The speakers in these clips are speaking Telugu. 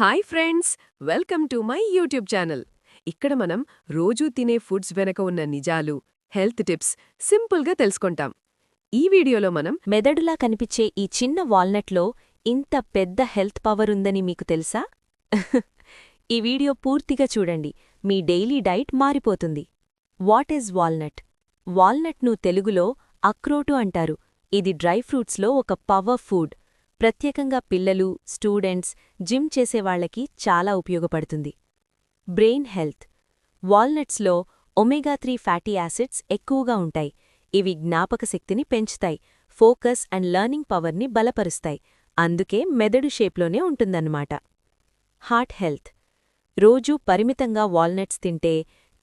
Hi friends welcome to my YouTube channel ఇక్కడ మనం రోజూ తినే ఫుడ్స్ వెనక ఉన్న నిజాలు హెల్త్ టిప్స్ సింపుల్గా తెలుసుకుంటాం. ఈ వీడియోలో మనం మెదడులా కనిపించే ఈ చిన్న వాల్నట్లో ఇంత పెద్ద హెల్త్ పవర్ ఉందని మీకు తెలుసా? ఈ వీడియో పూర్తిగా చూడండి. మీ డైలీ డైట్ మారిపోతుంది. వాట్ ఈజ్ వాల్నట్ వాల్నట్ను తెలుగులో అక్రోటు అంటారు. ఇది డ్రై ఫ్రూట్స్లో ఒక పవర్ ఫుడ్ ప్రత్యేకంగా పిల్లలు స్టూడెంట్స్ జిమ్ చేసేవాళ్ళకి చాలా ఉపయోగపడుతుంది. Brain health. వాల్నట్స్లో omega three fatty acids ఎక్కువగా ఉంటాయి. ఇవి జ్ఞాపకశక్తిని పెంచుతాయి ఫోకస్ అండ్ లర్నింగ్ పవర్ని బలపరుస్తాయి. అందుకే మెదడు షేప్లోనే ఉంటుందన్నమాట. Heart health. రోజూ పరిమితంగా వాల్నట్స్ తింటే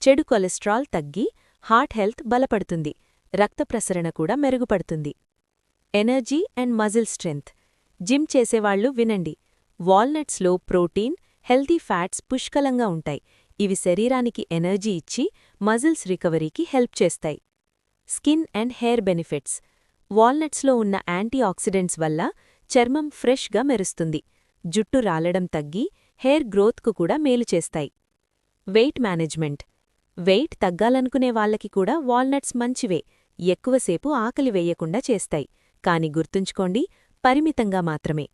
చెడు కొలెస్ట్రాల్ తగ్గి హార్ట్ హెల్త్ బలపడుతుంది. రక్త ప్రసరణ కూడా మెరుగుపడుతుంది. Energy and muscle strength. Gym చేసేవాళ్ళు వినండి. వాల్నట్స్లో ప్రోటీన్ హెల్తీ ఫ్యాట్స్ పుష్కలంగా ఉంటాయి. ఇవి శరీరానికి ఎనర్జీ ఇచ్చి మజిల్స్ రికవరీకి హెల్ప్ చేస్తాయి. Skin and hair benefits. వాల్నట్స్లో ఉన్న యాంటీ ఆక్సిడెంట్స్ వల్ల చర్మం ఫ్రెష్గా మెరుస్తుంది. జుట్టు రాలడం తగ్గి హెయిర్ గ్రోత్కు కూడా మేలు చేస్తాయి. Weight management. వెయిట్ తగ్గాలనుకునే వాళ్ళకి కూడా వాల్నట్స్ మంచివే. ఎక్కువసేపు ఆకలి వేయకుండా చేస్తాయి. కాని గుర్తుంచుకోండి పరిమితంగా మాత్రమే.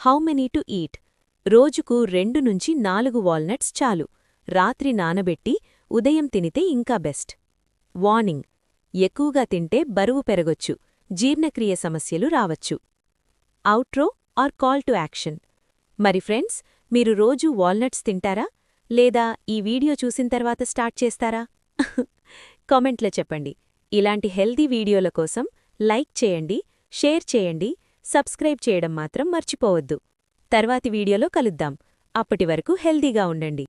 హౌ మెనీ టు ఈట్ రోజుకు రెండు నుంచి నాలుగు వాల్నట్స్ చాలు. రాత్రి నానబెట్టి ఉదయం తినితే ఇంకా బెస్ట్ వార్నింగ్ ఎక్కువగా తింటే బరువు పెరగొచ్చు. జీర్ణక్రియ సమస్యలు రావచ్చు. Outro or call to action మరి ఫ్రెండ్స్ మీరు రోజూ వాల్నట్స్ తింటారా? లేదా ఈ వీడియో చూసిన తర్వాత స్టార్ట్ చేస్తారా? కామెంట్లో చెప్పండి. ఇలాంటి హెల్దీ వీడియోల కోసం లైక్ చేయండి షేర్ చేయండి సబ్స్క్రైబ్ చేయడం మాత్రం మర్చిపోవద్దు. తర్వాతి వీడియోలో కలుద్దాం. అప్పటి వరకు హెల్దీగా ఉండండి.